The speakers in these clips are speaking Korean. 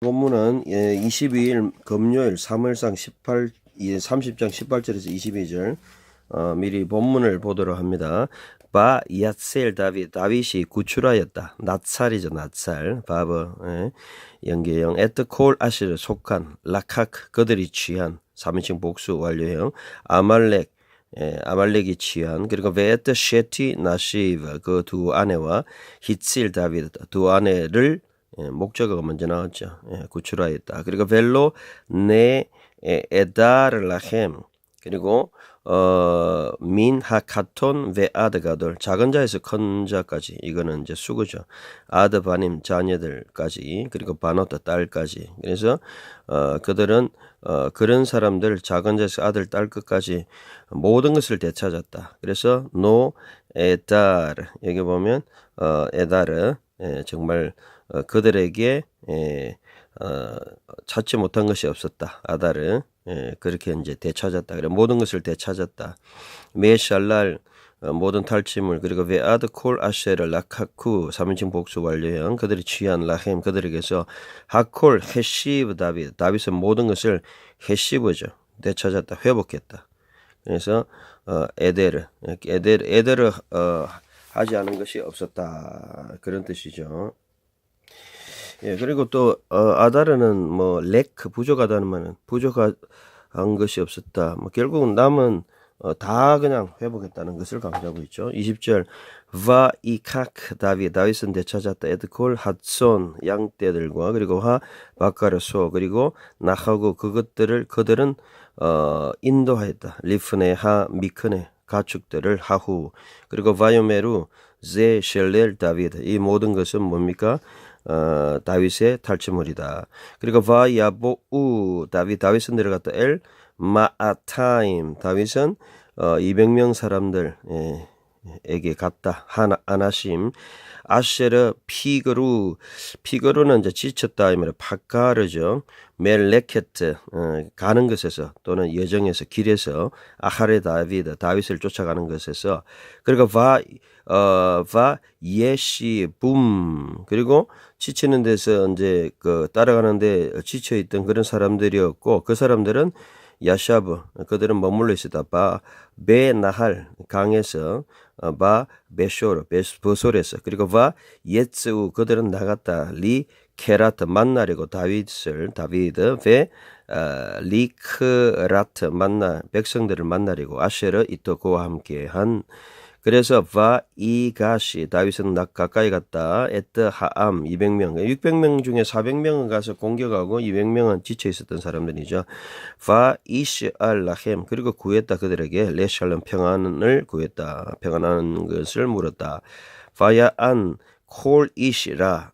본문은 22일 금요일 사무엘상 18 예, 30장 18절에서 22절 어, 미리 본문을 보도록 합니다. 바 야셀 다윗 다윗이 구출하였다. 낫살이죠 낫살 바버 예. 연계형 에트콜 아시를 속한 라카크 그들이 취한 3인칭 복수 완료형 아말렉 예, 아말렉이 취한 그리고 베트 셰티 나시브 그 두 아내와 히칠 다윗 두 아내를 예, 목적어가 먼저 나왔죠. 예, 구출하였다. 그리고 벨로 네 에, 에다르 라헴 그리고 어 민 하 카톤 베아드 가돌 작은 자에서 큰 자까지 이거는 이제 수구죠. 아드 바님 자녀들까지 그리고 바노트 딸까지 그래서 어 그들은 어 그런 사람들 작은 자에서 아들 딸 끝까지 모든 것을 되찾았다. 그래서 노 에다르 여기 보면 어 에다르 예, 정말 어, 그들에게 예, 어, 찾지 못한 것이 없었다. 아다르 예, 그렇게 이제 되찾았다. 그래 모든 것을 되찾았다. 메샬랄 어, 모든 탈취물 그리고 베아드 콜 아쉐르 라카쿠 3인칭 복수 완료형 그들이 취한 라헴 그들에게서 하콜 헤시브 다윗 다윗은 모든 것을 헤시브죠 되찾았다 회복했다. 그래서 어, 에데르 에데르 에데르 어, 하지 않은 것이 없었다 그런 뜻이죠. 예, 그리고 또 어, 아다르는 뭐 레크 부족하다는 말은 부족한 것이 없었다. 뭐 결국은 남은 어, 다 그냥 회복했다는 것을 강조하고 있죠. 20절 바 이카크 다윗 다윗은 되찾았다 에드콜 핫손 양떼들과 그리고 하 바카르소 그리고 나하고 그것들을 그들은 어, 인도하였다. 리프네 하 미크네 가축들을 하후 그리고 바요메루 제 셸렐 다윗 이 모든 것은 뭡니까? 어, 다윗의 탈취물이다. 그리고 바야보우 다윗 다윗은 내려갔다 엘 마아타임 다윗은 어, 200명 사람들 예, 에게 갔다. 하나 아나심. 아쉐르 피그루. 피그루는 이제 지쳤다 이말 파카르죠. 멜레케트 어, 가는 것에서 또는 여정에서 길에서 아하레 다비드 다윗을 쫓아가는 것에서. 그리고 바 어, 바 예시 붐. 그리고 지치는 데서 이제 그 따라가는데 지쳐 있던 그런 사람들이었고 그 사람들은 야샤브 그들은 머물러 있었다. 바 베나할 강에서 어, 바 베쇼르 베소레스 그리고 바 예츠우 그들은 나갔다. 리 케라트 만나려고 다윗을 다비드 베 어, 리크라트 만나 백성들을 만나려고 아쉐르 이토 그와 함께한 그래서 바 이가시 다윗은 낙 가까이 갔다 에트 하암 200명 600명 중에 400명은 가서 공격하고 200명은 지쳐 있었던 사람들이죠. 바 이시 알라헴 그리고 구했다 그들에게 레샬롬 평안을 구했다 평안하는 것을 물었다. 바야안 콜 이시라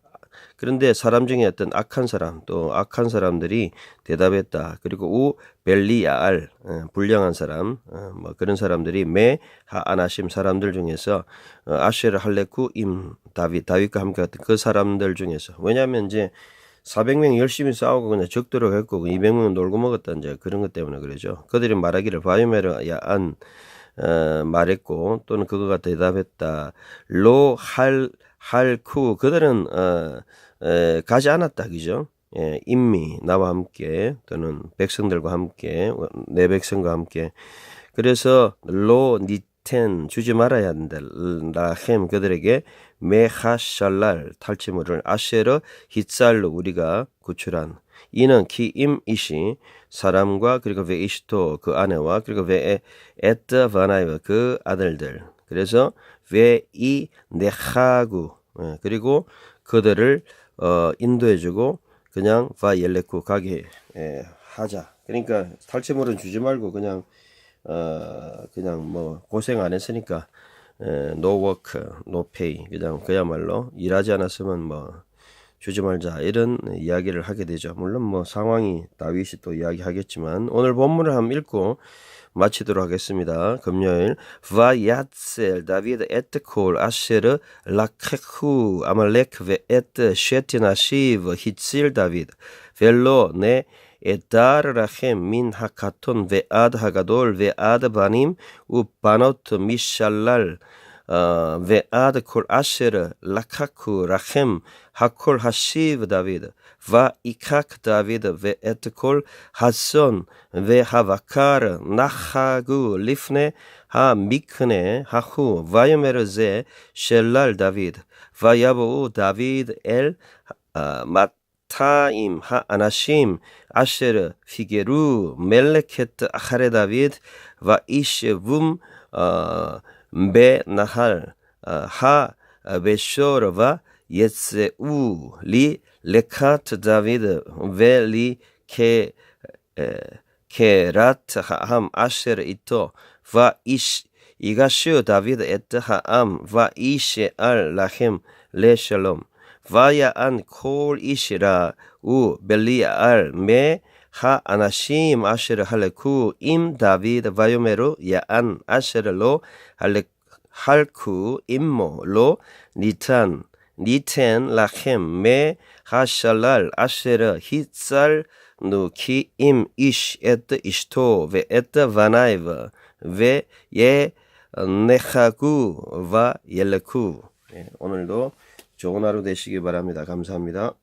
그런데 사람 중에 어떤 악한 사람 또 악한 사람들이 대답했다. 그리고 우 벨리야알 어, 불량한 사람 어, 뭐 그런 사람들이 메 하아나심 사람들 중에서 어, 아쉐르 할레쿠 임 다윗 다윗과 함께 같은 그 사람들 중에서 왜냐하면 이제 400명 열심히 싸우고 그냥 적도록 했고 200명 놀고 먹었다 이제 그런 것 때문에 그러죠. 그들이 말하기를 바이메르 야안 어, 말했고 또는 그거가 대답했다. 로할 할쿠 그들은 어, 에, 가지 않았다 그죠? 예, 인미 나와 함께 또는 백성들과 함께 내 백성과 함께 그래서 로 니텐 주지 말아야 한다 라헴 그들에게 메하샬랄 탈취물을 아쉐르 히살로 우리가 구출한 이는 키임이시 사람과 그리고 베이시토 그 아내와 그리고 베에 에트 바나이브 그 아들들 그래서 베이 네하구 예, 그리고 그들을 어, 인도해주고 그냥 바 옐레쿠 가게 예, 하자. 그러니까 탈취물은 주지 말고 그냥 어, 그냥 뭐 고생 안 했으니까 워크, 노 페이 그냥 그야말로 일하지 않았으면 뭐 주지 말자 이런 이야기를 하게 되죠. 물론 뭐 상황이 다윗이 또 이야기하겠지만 오늘 본문을 한번 읽고 마치도록 하겠습니다. 금요일 바야셀 다비드 에트콜 아쉐르 라케후 아말렉 베 에트 셰티나시브 히칠 다비드 벨로 네 에다르 라헴 민 하카톤 베아드 하가돌 베아드 바님 우 바노트 미샬랄 אה, ועד כל אשר לקחו רחם הכל השיב דוד, ויקק דוד ואת כל הצאן והבקר נחגו לפני המקנה החו, ויאמר זה שלל דוד, ויבואו דוד אל אה, מאתיים האנשים אשר פיגרו מלכת אחרי דוד, וישבום אה, בנחל 어, הבשור ויצאו לי לקט דוד ולי כרת העם אשר איתו ואיש יגשו דוד את העם וישאל לכם לשלום. ויען כל איש라 ובליעל מהאנשים אשר הלכו עם דוד ויאמרו יען אשר לא הלכ- הלכו עמו לא ניתן ניתן לכם מהשלל אשר הצלנו כי אם איש את אשתו ואת בניו וינחגו וילכו 예, 오늘도 좋은 하루 되시기 바랍니다. 감사합니다.